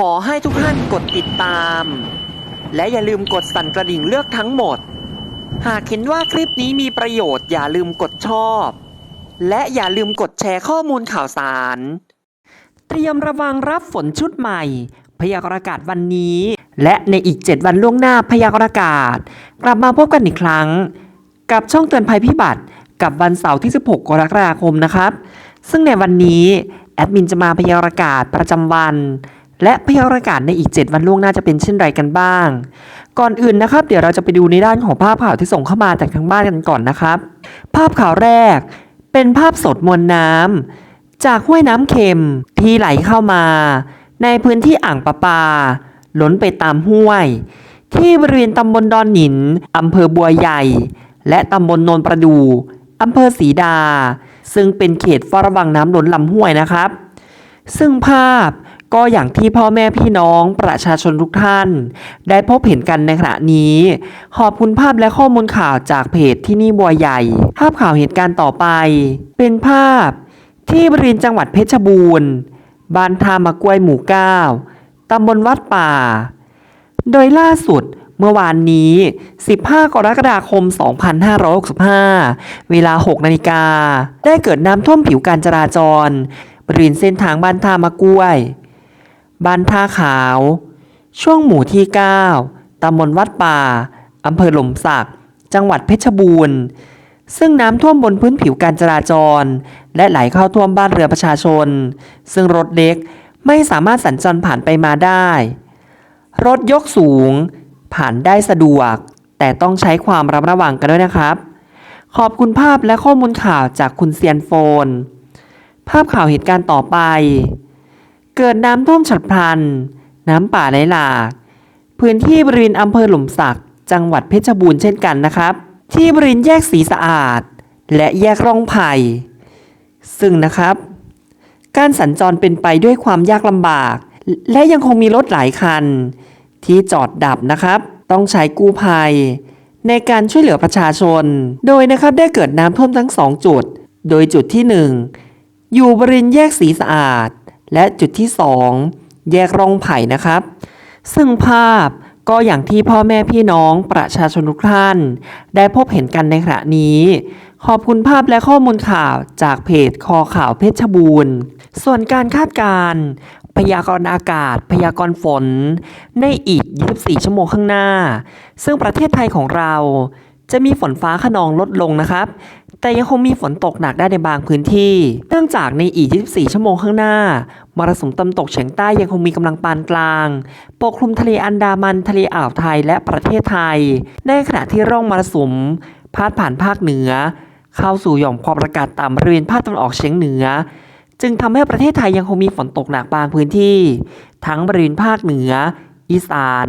ขอให้ทุกท่านกดติดตาม และอย่าลืมกดสั่นกระดิ่งเลือกทั้งหมด หากเห็นว่าคลิปนี้มีประโยชน์อย่าลืมกดชอบ และอย่าลืมกดแชร์ข้อมูลข่าวสาร เตรียมระวังรับฝนชุดใหม่ พยากรณ์อากาศวันนี้ และในอีก 7 วันล่วงหน้าพยากรณ์อากาศ กลับมาพบกันอีกครั้ง กับช่องเตือนภัยพิบัติ กับวันเสาร์ที่ 16 กรกฎาคมนะครับ ซึ่งในวันนี้แอดมินจะมาพยากรณ์อากาศประจำวัน และพยากรณ์อากาศในอีก 7 วันล่วงหน้าจะเป็นเช่นไรกันบ้าง ก่อนอื่นนะครับ เดี๋ยวเราจะไปดูในด้านของภาพข่าวที่ส่งเข้ามาจากทางบ้านกันก่อนนะครับ ภาพข่าวแรก เป็นภาพสดมวลน้ำจากห้วยน้ำเค็มที่ไหลเข้ามา ในพื้นที่อ่างประปา ล้นไปตามห้วย ที่บริเวณตำบลดอนหนินอำเภอบัวใหญ่ และตำบลโนนประดูอำเภอศรีดา ซึ่งเป็นเขตเฝ้าระวังน้ำล้นลำห้วยนะครับ ซึ่งภาพ ก็อย่างที่พ่อแม่พี่น้องประชาชนทุกท่าน ได้พบเห็นกันในขณะนี้ ขอบคุณภาพและข้อมูลข่าวจากเพจที่นี่บัวใหญ่ ภาพข่าวเหตุการณ์ต่อไป เป็นภาพที่บริเวณจังหวัดเพชรบูรณ์บ้านทามะกวยหมู่เก้าตำบลวัดป่า โดยล่าสุดเมื่อวานนี้ 15 กรกฎาคม 2565 เวลา 6 นาฬิกา ได้เกิดน้ำท่วมผิวการจราจร บริเวณเส้นทางบ้านทามะกล้วย บ้านท่าขาว ช่วงหมู่ที่ 9ตำบลวัดป่า อำเภอหล่มสัก จังหวัดเพชรบูรณ์ ซึ่งน้ำท่วมบนพื้นผิวการจราจร และไหลเข้าท่วมบ้านเรือประชาชน ซึ่งรถเล็กไม่สามารถสัญจรผ่านไปมาได้ รถยกสูง ผ่านได้สะดวก แต่ต้องใช้ความระมัดระวังกันด้วยนะครับ ขอบคุณภาพและข้อมูลข่าวจากคุณเซียนโฟน ภาพข่าวเหตุการณ์ต่อไป เกิดน้ำท่วมฉับพลัน น้ำป่าไหลหลาก พื้นที่บริเวณอำเภอหล่มสัก จังหวัดเพชรบูรณ์เช่นกันนะครับ ที่บริเวณแยกสีสะอาด และแยกร่องไผ่ซึ่งนะครับ การสัญจรเป็นไปด้วยความยากลำบาก และยังคงมีรถหลายคัน ที่จอดดับนะครับ ต้องใช้กู้ภัย ในการช่วยเหลือประชาชน โดยนะครับได้เกิดน้ำท่วมทั้งสองจุด โดยจุดที่หนึ่งอยู่บริเวณแยกสีสะอาด และจุดที่สองแยกร่องไผ่นะครับ ซึ่งภาพก็อย่างที่พ่อแม่พี่น้องประชาชนทุกท่าน ได้พบเห็นกันในขณะนี้ ขอบคุณภาพและข้อมูลข่าวจากเพจคอข่าวเพชรบูรณ์ ส่วนการคาดการณ์พยากรณ์อากาศ พยากรณ์ฝน ในอีก 24 ชั่วโมงข้างหน้า ซึ่งประเทศไทยของเรา จะมีฝนฟ้าขนองลดลงนะครับ แต่ยังคงมีฝนตกหนักได้ในบางพื้นที่ เนื่องจากในอีก 24 ชั่วโมงข้างหน้ามรสุมตะวันตกเฉียงใต้ยังคงมีกำลังปานกลาง ปกคลุมทะเลอันดามันทะเลอ่าวไทยและประเทศไทย ในขณะที่ร่องมรสุมพาดผ่านภาคเหนือ เข้าสู่หย่อมความกดอากาศต่ำบริเวณภาคตะวันออกเฉียงเหนือ จึงทำให้ประเทศไทยยังคงมีฝนตกหนักบางพื้นที่ ทั้งบริเวณภาคเหนือ อีสาน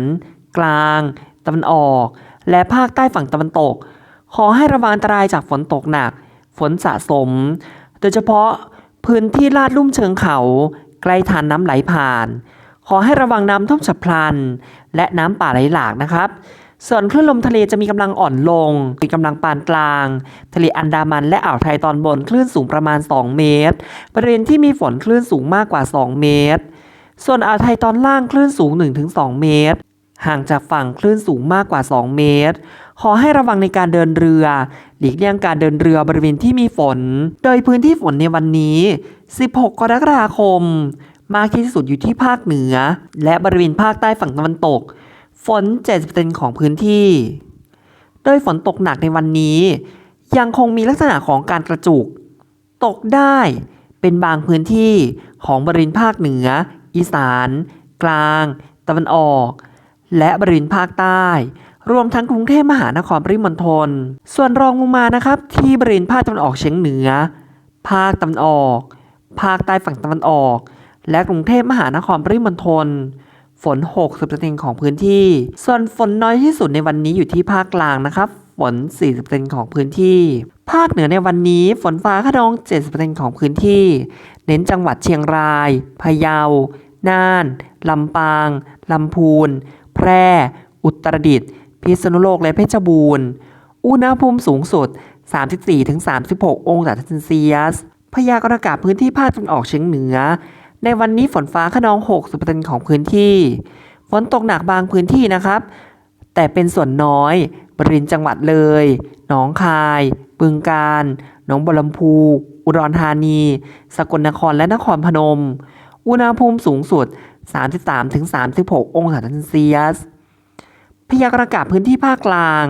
กลาง ตะวันออก และภาคใต้ฝั่งตะวันตก ขอให้ระวังอันตรายจากฝนตกหนัก ฝนสะสม โดยเฉพาะพื้นที่ลาดลุ่มเชิงเขา ใกล้ทานน้ำไหลผ่าน ขอให้ระวังน้ำท่วมฉับพลัน และน้ำป่าไหลหลากนะครับ ส่วนคลื่นลมทะเลจะมีกำลังอ่อนลงมีกำลังปานกลาง ทะเลอันดามันและอ่าวไทยตอนบนคลื่นสูงประมาณ 2 เมตร บริเวณที่มีฝนคลื่นสูงมากกว่า 2 เมตร ส่วนอ่าวไทยตอนล่างคลื่นสูง 1-2 เมตร ห่างจากฝั่งคลื่นสูงมากกว่า 2 เมตร ขอให้ระวังในการเดินเรือ หลีกเลี่ยงการเดินเรือบริเวณที่มีฝน โดยพื้นที่ฝนในวันนี้ 16 กรกฎาคม มากที่สุดอยู่ที่ภาคเหนือ และบริเวณภาคใต้ฝั่งตะวันตก ฝน 70%ของพื้นที่ โดยฝนตกหนักในวันนี้ ยังคงมีลักษณะของการกระจุก ตกได้เป็นบางพื้นที่ของบริเวณภาคเหนือ อีสาน กลาง ตะวันออก และบริเวณภาคใต้ รวมทั้งกรุงเทพมหานครปริมณฑล ส่วนรองลงมานะครับ ที่บริเวณภาคตะวันออกเฉียงเหนือ ภาคตะวันออก ภาคใต้ฝั่งตะวันออก และกรุงเทพมหานครปริมณฑลฝน 60%ของพื้นที่ ส่วนฝนน้อยที่สุดในวันนี้อยู่ที่ภาคกลางนะครับ ฝน 40%ของพื้นที่ ภาคเหนือในวันนี้ฝนฟ้าขนอง 70%ของพื้นที่ เน้นจังหวัดเชียงราย พะเยา น่าน ลำปาง ลำพูน แพร่ อุตรดิตถ์พิษณุโลกและเพชรบูรณ์ อุณหภูมิสูงสุด 34-36 องศาเซลเซียส พยากรณ์อากาศพื้นที่ภาคตะวันออกเฉียงเหนือ ในวันนี้ฝนฟ้าขนอง 60%ของพื้นที่ ฝนตกหนักบางพื้นที่นะครับ แต่เป็นส่วนน้อย บริเวณจังหวัดเลย หนองคาย บึงกาฬ หนองบัวลำพู อุดรธานี สกลนครและนครพนม อุณหภูมิสูงสุด 33-36 องศาเซลเซียส พยากรณ์อากาศพื้นที่ภาคกลาง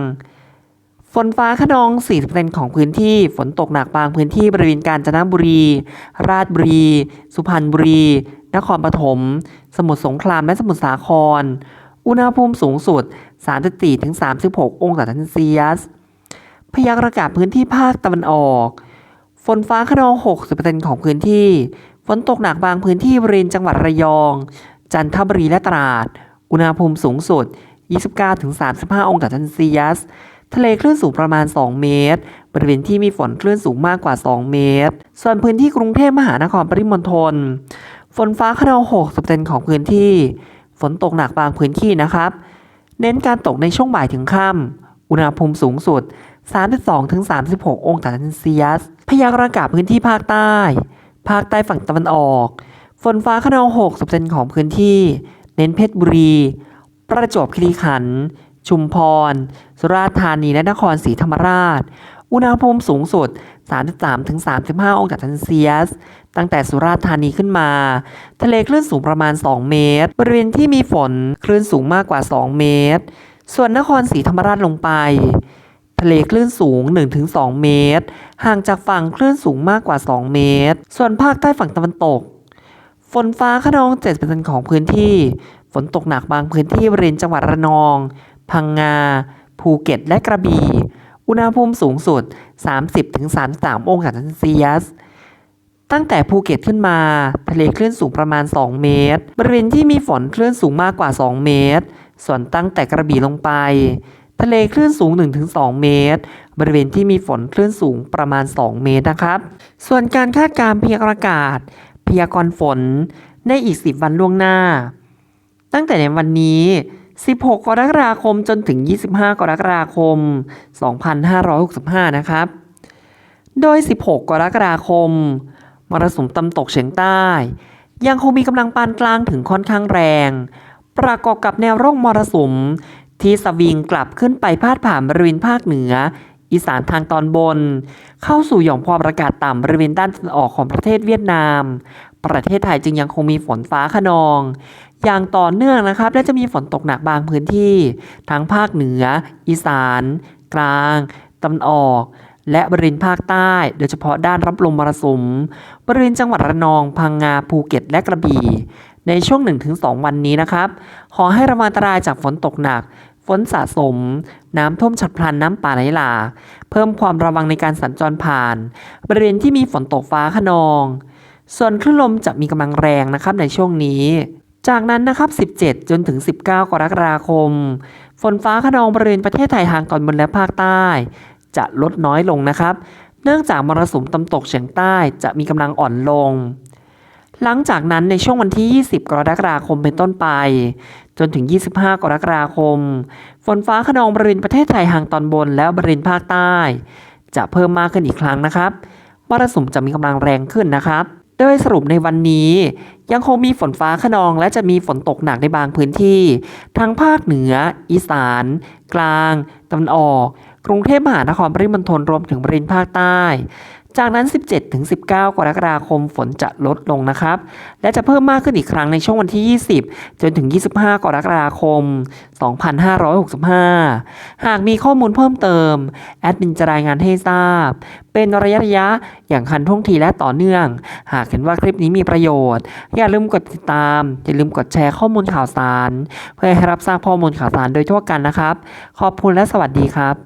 ฝนฟ้าขนอง 40%ของพื้นที่ ฝนตกหนักบางพื้นที่บริเวณกาญจนบุรี ราชบุรี สุพรรณบุรี นครปฐม สมุทรสงคราม และสมุทรสาคร อุณหภูมิสูงสุด 34-36 องศาเซลเซียส พยากรณ์อากาศพื้นที่ภาคตะวันออก ฝนฟ้าขนอง 60%ของพื้นที่ ฝนตกหนักบางพื้นที่บริเวณจังหวัดระยอง จันทบุรีและตราด อุณหภูมิสูงสุด 29-35 องศาเซลเซียส ทะเลคลื่นสูงประมาณ 2 เมตร บริเวณที่มีฝนคลื่นสูงมากกว่า 2 เมตร ส่วนพื้นที่กรุงเทพมหานครปริมณฑล ฝนฟ้าขนอง60%ของพื้นที่ ฝนตกหนักบางพื้นที่นะครับ เน้นการตกในช่วงบ่ายถึงค่ำ อุณหภูมิสูงสุด 32-36 องศาเซลเซียส พยากรณ์อากาศพื้นที่ภาคใต้ ภาคใต้ฝั่งตะวันออก ฝนฟ้าขนอง60%ของพื้นที่ เน้นเพชรบุรี ประจวบคีรีขันธ์ ชุมพร สุราษฎร์ธานี และนครศรีธรรมราช อุณหภูมิสูงสุด 33-35 องศาเซลเซียส ตั้งแต่สุราษฎร์ธานีขึ้นมา ทะเลคลื่นสูงประมาณ 2 เมตร บริเวณที่มีฝนคลื่นสูงมากกว่า 2 เมตร ส่วนนครศรีธรรมราชลงไป ทะเลคลื่นสูง 1-2 เมตร ห่างจากฝั่งคลื่นสูงมากกว่า 2 เมตร ส่วนภาคใต้ฝั่งตะวันตก ฝนฟ้าขนอง 7%ของพื้นที่ ฝนตกหนักบางพื้นที่บริเวณจังหวัดระนอง พังงา ภูเก็ต และกระบี่ อุณหภูมิสูงสุด 30-33 องศาเซลเซียส ตั้งแต่ภูเก็ตขึ้นมา ทะเลคลื่นสูงประมาณ 2 เมตร บริเวณที่มีฝนคลื่นสูงมากกว่า 2 เมตร ส่วนตั้งแต่กระบี่ลงไป ทะเลคลื่นสูง 1-2 เมตร บริเวณที่มีฝนคลื่นสูงประมาณ 2 เมตรนะครับ ส่วนการคาดการณ์พยากรณ์อากาศ พยากรณ์ฝนในอีก 10 วันล่วงหน้า ตั้งแต่ในวันนี้ 16 กรกฎาคมจนถึง 25 กรกฎาคม 2565 นะครับ โดย 16 กรกฎาคม มรสุมตะวันตกเฉียงใต้ ยังคงมีกำลังปานกลางถึงค่อนข้างแรง ประกอบกับแนวร่องมรสุม ที่สวิงกลับขึ้นไปพาดผ่านบริเวณภาคเหนือ อีสานทางตอนบน เข้าสู่หย่อมความอากาศต่ำบริเวณด้านตะวันออกของประเทศเวียดนาม ประเทศไทยจึงยังคงมีฝนฟ้าขนอง อย่างต่อเนื่องนะครับ และจะมีฝนตกหนักบางพื้นที่ ทั้งภาคเหนือ อีสาน กลางตะวันออกและบริเวณภาคใต้ โดยเฉพาะด้านรับลมมรสุม บริเวณจังหวัดระนอง พังงา ภูเก็ต และกระบี่ ในช่วง 1-2 วันนี้นะครับ ขอให้ระวังอันตรายจากฝนตกหนัก ฝนสะสม น้ำท่วมฉับพลันน้ำป่าไหลหลากเพิ่มความระวังในการสัญจรผ่าน บริเวณที่มีฝนตกฟ้าขนอง ส่วนคลื่นลมจะมีกำลังแรงนะครับในช่วงนี้ จากนั้นนะครับ 17 จนถึง 19 กรกฎาคม ฝนฟ้าขนองบริเวณประเทศไทยทางตอนบนและภาคใต้ จะลดน้อยลงนะครับ เนื่องจากมรสุมตะวันตกเฉียงใต้จะมีกำลังอ่อนลง หลังจากนั้นในช่วงวันที่ 20 กรกฎาคมเป็นต้นไป จนถึง 25 กรกฎาคม ฝนฟ้าขนองบริเวณประเทศไทยทางตอนบนและบริเวณภาคใต้ จะเพิ่มมากขึ้นอีกครั้งนะครับมรสุมจะมีกำลังแรงขึ้นนะครับ โดยสรุปในวันนี้ยังคงมีฝนฟ้าขนองและจะมีฝนตกหนักในบางพื้นที่ ทั้งภาคเหนือ อีสาน กลางตะวันออก กรุงเทพมหานครปริมณฑลรวมถึงบริเวณภาคใต้ จากนั้น 17-19 กรกฎาคมฝนจะลดลงนะครับ และจะเพิ่มมากขึ้นอีกครั้งในช่วงวันที่ 20 จนถึง 25 กรกฎาคม 2565 หากมีข้อมูลเพิ่มเติม แอดมินจะรายงานให้ทราบ เป็นระยะระยะอย่างทันท่วงทีและต่อเนื่อง หากเห็นว่าคลิปนี้มีประโยชน์ อย่าลืมกดติดตาม อย่าลืมกดแชร์ข้อมูลข่าวสาร เพื่อให้รับทราบข้อมูลข่าวสารโดยทั่วกันนะครับ ขอบคุณและสวัสดีครับ